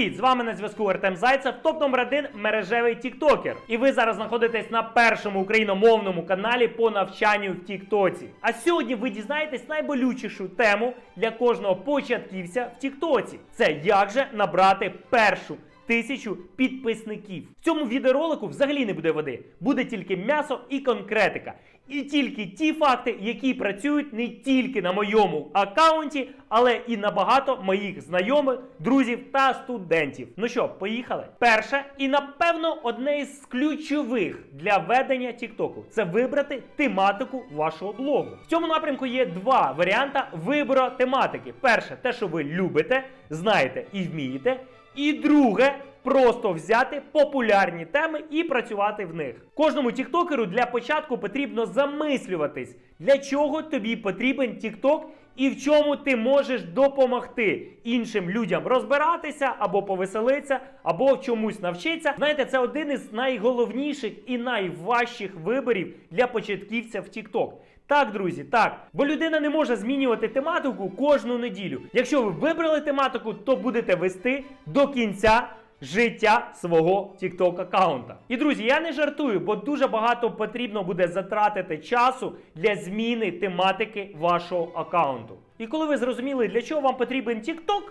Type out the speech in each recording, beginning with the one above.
Привіт! З вами на зв'язку Артем Зайцев, топ номер один мережевий тіктокер. І ви зараз знаходитесь на першому україномовному каналі по навчанню в Тіктоці. А сьогодні ви дізнаєтесь найболючішу тему для кожного початківця в Тіктоці. Це як же набрати першу тисячу підписників. В цьому відеоролику взагалі не буде води, буде тільки м'ясо і конкретика. І тільки ті факти, які працюють не тільки на моєму аккаунті, але і на багато моїх знайомих, друзів та студентів. Ну що, поїхали? Перше, і напевно одне із ключових для ведення Тіктоку це вибрати тематику вашого блогу. В цьому напрямку є два варіанти вибору тематики. Перше, те, що ви любите, знаєте і вмієте. І друге, просто взяти популярні теми і працювати в них. Кожному тіктокеру для початку потрібно замислюватись, для чого тобі потрібен тікток і в чому ти можеш допомогти іншим людям розбиратися або повеселитися, або в чомусь навчитися. Знаєте, це один із найголовніших і найважчих виборів для початківця в TikTok. Так, друзі, так. Бо людина не може змінювати тематику кожну неділю. Якщо ви вибрали тематику, то будете вести до кінця життя свого TikTok аккаунта. І друзі, я не жартую, бо дуже багато потрібно буде затратити часу для зміни тематики вашого аккаунту. І коли ви зрозуміли, для чого вам потрібен TikTok,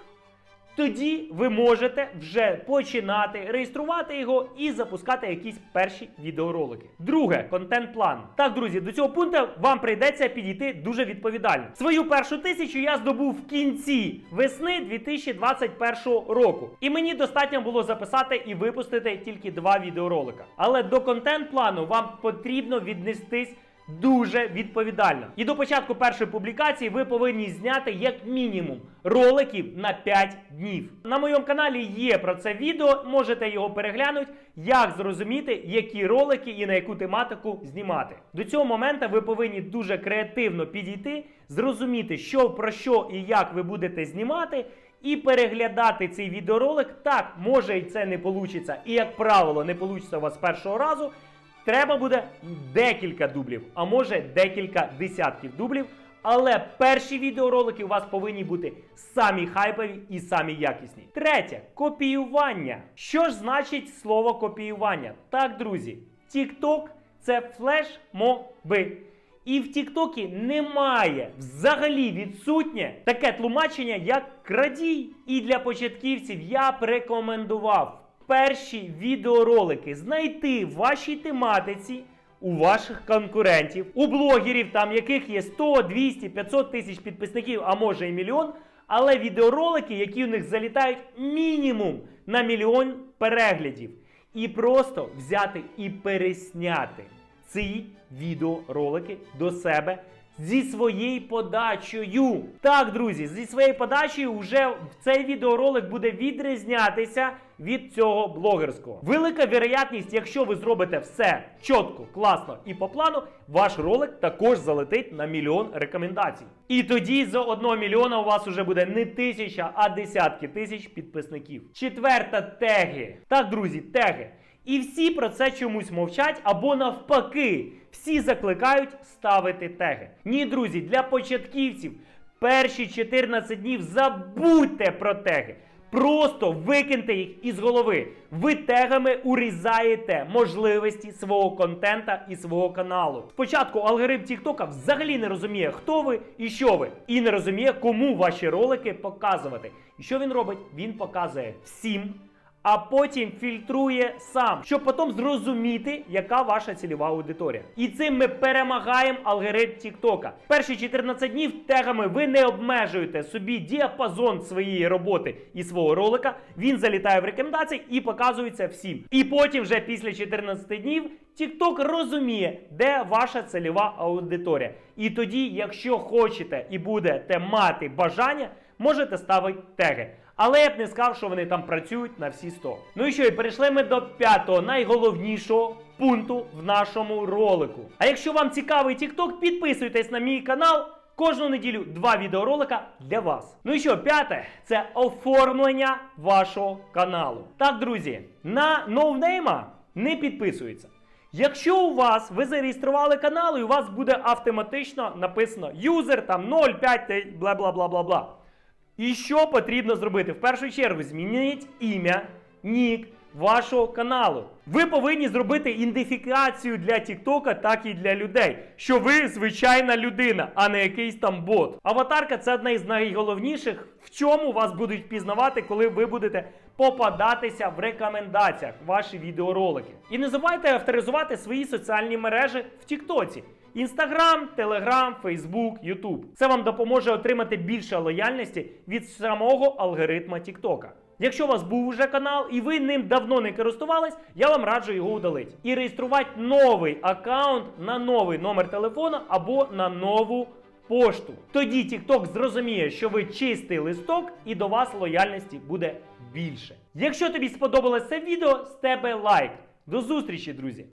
тоді ви можете вже починати реєструвати його і запускати якісь перші відеоролики. Друге, контент-план. Так, друзі, до цього пункту вам прийдеться підійти дуже відповідально. Свою першу тисячу я здобув в кінці весни 2021 року. І мені достатньо було записати і випустити тільки два відеоролика. Але до контент-плану вам потрібно віднестись дуже відповідально. І до початку першої публікації ви повинні зняти як мінімум роликів на 5 днів. На моєму каналі є про це відео, можете його переглянути, як зрозуміти, які ролики і на яку тематику знімати. До цього моменту ви повинні дуже креативно підійти, зрозуміти, що про що і як ви будете знімати. І переглядати цей відеоролик так, може і це не вийде, і як правило, не вийде у вас першого разу. Треба буде декілька дублів, а може декілька десятків дублів. Але перші відеоролики у вас повинні бути самі хайпові і самі якісні. Третє копіювання. Що ж значить слово копіювання? Так, друзі, TikTok – це флеш-моби. І в Тіктокі немає взагалі відсутнє таке тлумачення, як крадій. І для початківців я б рекомендував перші відеоролики знайти в вашій тематиці. У ваших конкурентів, у блогерів, там яких є 100, 200, 500 тисяч підписників, а може і мільйон. Але відеоролики, які у них залітають мінімум на мільйон переглядів. І просто взяти і пересняти ці відеоролики до себе зі своєю подачею. Так, друзі, зі своєю подачею вже цей відеоролик буде відрізнятися від цього блогерського. Велика вірогятність, якщо ви зробите все чітко, класно і по плану, ваш ролик також залетить на мільйон рекомендацій. І тоді за одного мільйона у вас уже буде не тисяча, а десятки тисяч підписників. Четверта теги. Так, друзі, теги. І всі про це чомусь мовчать або навпаки, всі закликають ставити теги. Ні, друзі, для початківців перші 14 днів забудьте про теги. Просто викиньте їх із голови. Ви тегами урізаєте можливості свого контента і свого каналу. Спочатку алгоритм Тіктока взагалі не розуміє, хто ви і що ви, і не розуміє, кому ваші ролики показувати. І що він робить? Він показує всім а потім фільтрує сам, щоб потім зрозуміти, яка ваша цільова аудиторія. І цим ми перемагаємо алгоритм Тіктока. Перші 14 днів тегами ви не обмежуєте собі діапазон своєї роботи і свого ролика. Він залітає в рекомендації і показується всім. І потім, вже після 14 днів, TikTok розуміє, де ваша цільова аудиторія. І тоді, якщо хочете і будете мати бажання, можете ставити теги. Але я б не сказав, що вони там працюють на всі 100. Ну і що, і перейшли ми до п'ятого найголовнішого пункту в нашому ролику. А якщо вам цікавий TikTok, підписуйтесь на мій канал. Кожну неділю два відеоролика для вас. Ну і що, п'яте це оформлення вашого каналу. Так, друзі, на ноунейма не підписується. Якщо у вас ви зареєстрували канал, і у вас буде автоматично написано юзер там 0,5 бла бла бла бла бла. І що потрібно зробити? В першу чергу змініть ім'я, нік вашого каналу. Ви повинні зробити ідентифікацію для Тіктока, так і для людей, що ви звичайна людина, а не якийсь там бот. Аватарка це одна із найголовніших, в чому вас будуть впізнавати, коли ви будете попадатися в рекомендаціях ваші відеоролики. І не забувайте авторизувати свої соціальні мережі в Тіктоці. Інстаграм, Телеграм, Фейсбук, Ютуб. Це вам допоможе отримати більше лояльності від самого алгоритма Тіктока. Якщо у вас був уже канал і ви ним давно не користувались, я вам раджу його удалити. І реєструвати новий аккаунт на новий номер телефона або на нову пошту. Тоді TikTok зрозуміє, що ви чистий листок і до вас лояльності буде більше. Якщо тобі сподобалось це відео, з тебе лайк. До зустрічі, друзі!